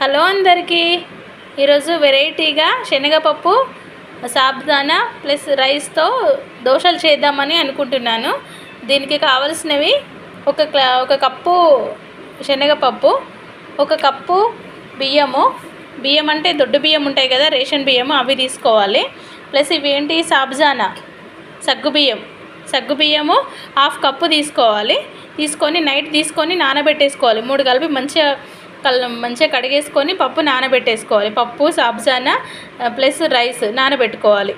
Hello అందరికీ. ఈరోజు వెరైటీగా శనగపప్పు సాబ్దానా ప్లస్ రైస్తో దోశలు చేద్దామని అనుకుంటున్నాను. దీనికి కావలసినవి ఒక క్లా ఒక కప్పు శనగపప్పు ఒక కప్పు బియ్యము. బియ్యం అంటే దొడ్డు బియ్యం ఉంటాయి కదా రేషన్ బియ్యం అవి తీసుకోవాలి. ప్లస్ ఇవి ఏంటి సాబ్జానా సగ్గుబియ్యం సగ్గుబియ్యము హాఫ్ కప్పు తీసుకోవాలి. తీసుకొని నైట్ తీసుకొని నానబెట్టేసుకోవాలి. మూడు కలిపి మంచిగా కల్ మంచిగా కడిగేసుకొని పప్పు నానబెట్టేసుకోవాలి. పప్పు సాబ్జానా ప్లస్ రైస్ నానబెట్టుకోవాలి.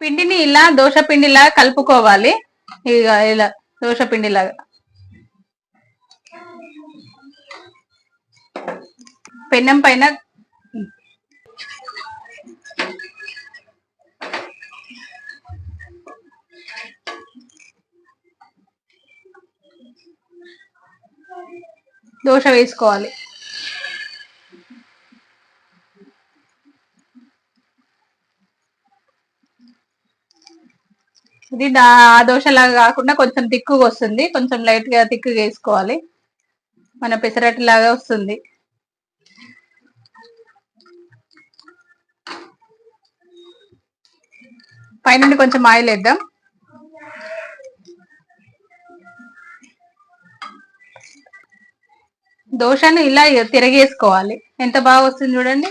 పిండిని ఇలా దోశ పిండిలా కలుపుకోవాలి. ఇక ఇలా దోశ పిండిలాగా పెన్నం పైన దోశ వేసుకోవాలి. ఇది ఆ ఆ దోశలాగా కాకుండా కొంచెం తిక్కుగా వస్తుంది. కొంచెం లైట్గా తిక్కుగా వేసుకోవాలి మన పెసరట్టు లాగా వస్తుంది. పైనుండి కొంచెం ఆయిల్ వేద్దాం. దోశను ఇలా తిరగేసుకోవాలి. ఎంత బాగా వస్తుంది చూడండి.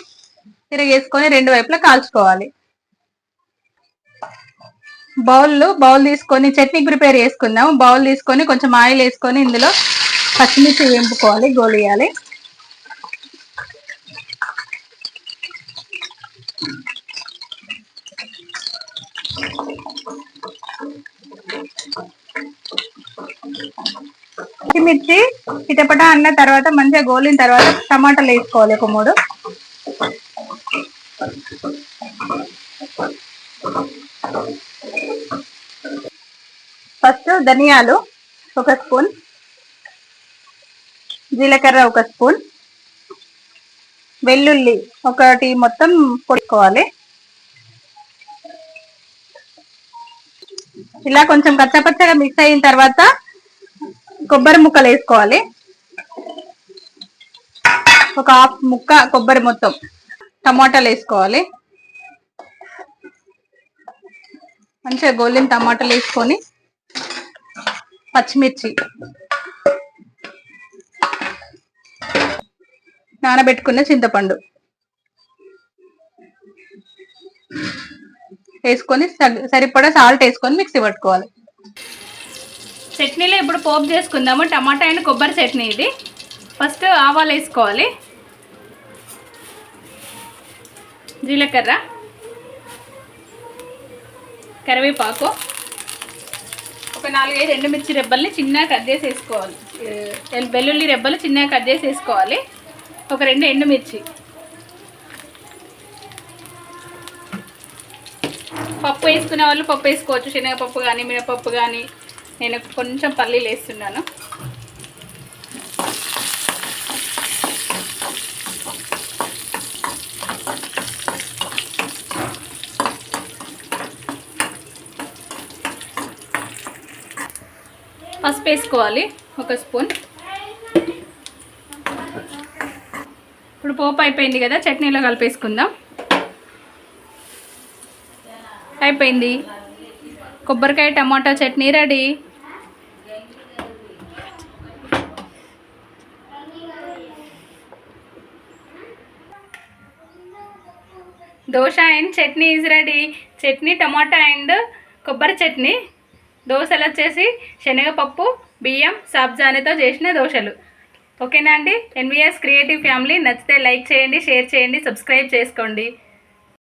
తిరగేసుకొని రెండు వైపులా కాల్చుకోవాలి. బౌల్ బౌల్ తీసుకొని చట్నీ ప్రిపేర్ చేసుకుందాం బౌల్ తీసుకొని కొంచెం ఆయిల్ వేసుకొని ఇందులో పచ్చిమిర్చి వేంపుకోవాలి గోలియాలి. పచ్చిమిర్చి చిటపట అన్న తర్వాత మంచిగా గోలిన తర్వాత టమాటాలు వేసుకోవాలి ఒక మూడు. ఫస్ట్ ధనియాలు ఒక స్పూన్ జీలకర్ర ఒక స్పూన్ వెల్లుల్లి ఒకటి మొత్తం పొడుకోవాలి. ఇలా కొంచెం కచ్చపచ్చగా మిక్స్ అయిన తర్వాత కొబ్బరి ముక్కలు వేసుకోవాలి. ఒక హాఫ్ ముక్క కొబ్బరి మొత్తం టమాటాలు వేసుకోవాలి. మంచిగా గోలిన టమాటాలు వేసుకొని పచ్చిమిర్చి నానబెట్టుకున్న చింతపండు వేసుకొని సరిపడా సాల్ట్ వేసుకొని మిక్సీ పట్టుకోవాలి. చట్నీలో ఇప్పుడు పోపు చేసుకుందాము. టమాటా అండ్ కొబ్బరి చట్నీ ఇది. ఫస్ట్ ఆవాలు వేసుకోవాలి. జీలకర్ర కరివేపాకు ఒక నాలుగైదు ఎండుమిర్చి రెబ్బల్ని చిన్నగా కట్ చేసి వేసుకోవాలి వెల్లుల్లి రెబ్బలు చిన్నగా కట్ చేసి వేసుకోవాలి ఒక రెండు ఎండుమిర్చి. పప్పు వేసుకునే వాళ్ళు పప్పు వేసుకోవచ్చు. శనగపప్పు కానీ మినపప్పు కానీ నేను కొంచెం పల్లీలు వేస్తున్నాను. పసుపు వేసుకోవాలి ఒక స్పూన్. ఇప్పుడు పోపు అయిపోయింది కదా చట్నీలో కలిపేసుకుందాం. అయిపోయింది. కొబ్బరికాయ tomato chutney ready. Dosa and chutney is ready chutney tomato and కొబ్బరి చట్నీ. దోశలు వచ్చేసి శనగపప్పు బియ్యం సాబ్జానితో చేసిన దోశలు. ఓకేనా అండి? NVS creative family. నచ్చితే లైక్ చేయండి షేర్ చేయండి సబ్స్క్రైబ్ చేసుకోండి.